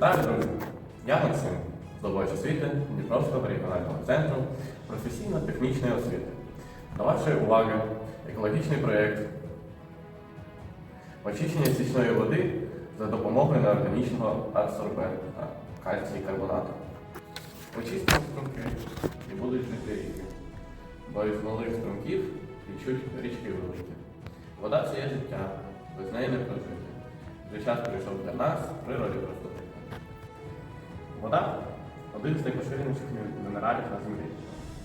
Вітаю, друзі! Я Максим, здобувач освіти Дніпровського регіонального центру професійно-технічної освіти. До вашої уваги екологічний проєкт очищення стічної води за допомогою неорганічного адсорбента кальцій карбонату. Очистимо струмки і будуть жити ріки, бо із малих струмків течуть річки великі. Вода це є життя, без неї не прожити. Вже час прийшов для нас природі проступити. Вода один з найпоширеніших мінералів на землі.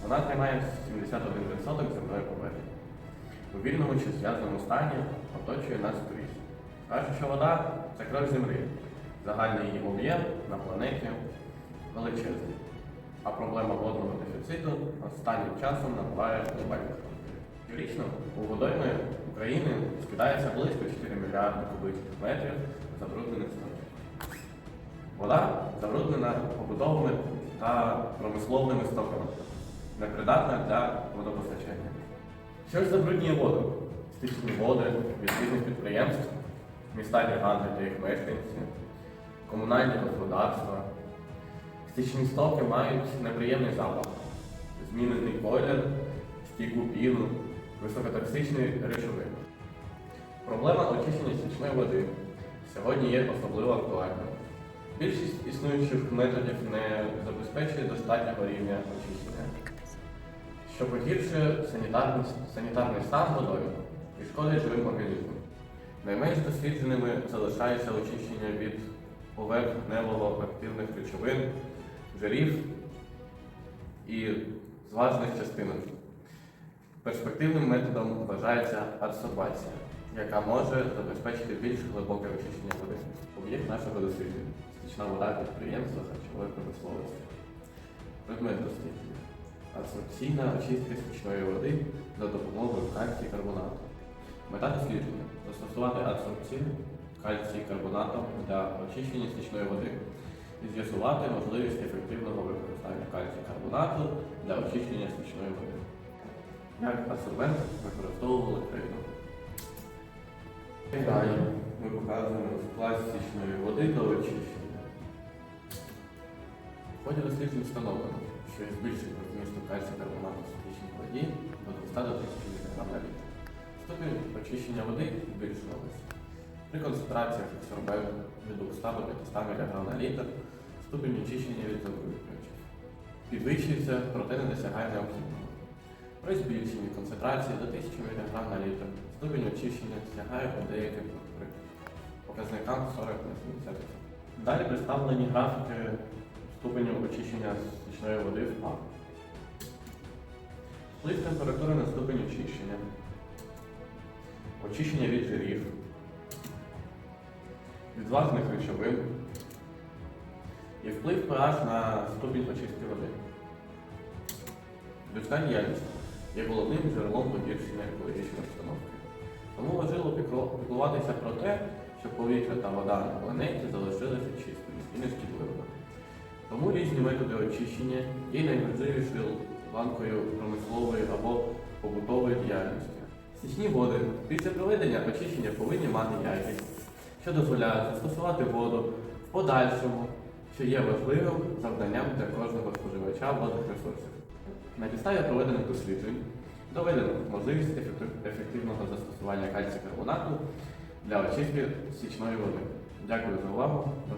Вона займає 71% земної поверхні. У вільному чи зв'язаному стані оточує нас скрізь. Кажуть, що вода це кров землі. Загальний її об'єм на планеті величезний. А проблема водного дефіциту останнім часом набуває глобальних. Щорічно у водойми України скидається близько 4 мільярди кубичних метрів забруднених стоків. Вода забруднена побутовими та промисловими стоками, непридатна для водопостачання. Що ж забруднює воду? Стічні води від різних підприємств, міста гіганти та їх мешканці, комунальні господарства. Стічні стоки мають неприємний запах, змінений колір, стійку піну, високотоксичні речовини. Проблема очищення стічної води сьогодні є особливо актуальною. Більшість існуючих методів не забезпечує достатнього рівня очищення, що погіршує санітарний, санітарний стан водою і шкодить живим організмам. Найменш дослідженими залишається очищення від поверхнево активних речовин, жирів і зважених частинок. Перспективним методом вважається адсорбація, яка може забезпечити більш глибоке очищення води. Об'єкт нашого дослідження стічна вода підприємства харчової промисловості. Предмет дослідження. Адсорбційна очистка стічної води за допомогою кальцій карбонату. Мета дослідження застосувати адсорбцію кальцій карбонатом для очищення стічної води і з'ясувати можливість ефективного використання кальцій карбонату для очищення стічної води. Як адсорбент використовували країну. Далі ми показуємо склад стічної води до очищення. В ході досліджень встановлено, що із збільшення вмісту кальцію карбонату в стічній воді до 200 до 1000 мг на літр. Ступінь очищення води збільшувалася. При концентраціях адсорбенту від 200 до 500 мг на літр ступінь очищення від забруднювачів підвищується, проте не досягає необхідного. При збільшенні концентрації до 1000 мг на літр ступінь очищення сягає по деяким показникам 40 на 70. Далі представлені графіки ступеню очищення стічної води в пар. Вплив температури на ступень очищення. Очищення від жирів, від власних речовин і вплив pH на ступінь очистки води. Людська діяльність є головним джерелом погіршення екологічної обстановки. Тому важливо піклуватися про те, щоб повітря та вода на планеті залишилися чистими і нешкідливими. Тому різні методи очищення є найважливішою ланкою промислової або побутової діяльності. Стічні води після проведення очищення повинні мати якість, що дозволяє застосувати воду в подальшому, що є важливим завданням для кожного споживача водних ресурсів. На підставі проведених досліджень доведено можливість ефективного застосування кальцію карбонату для очистки стічної води. Дякую за увагу. До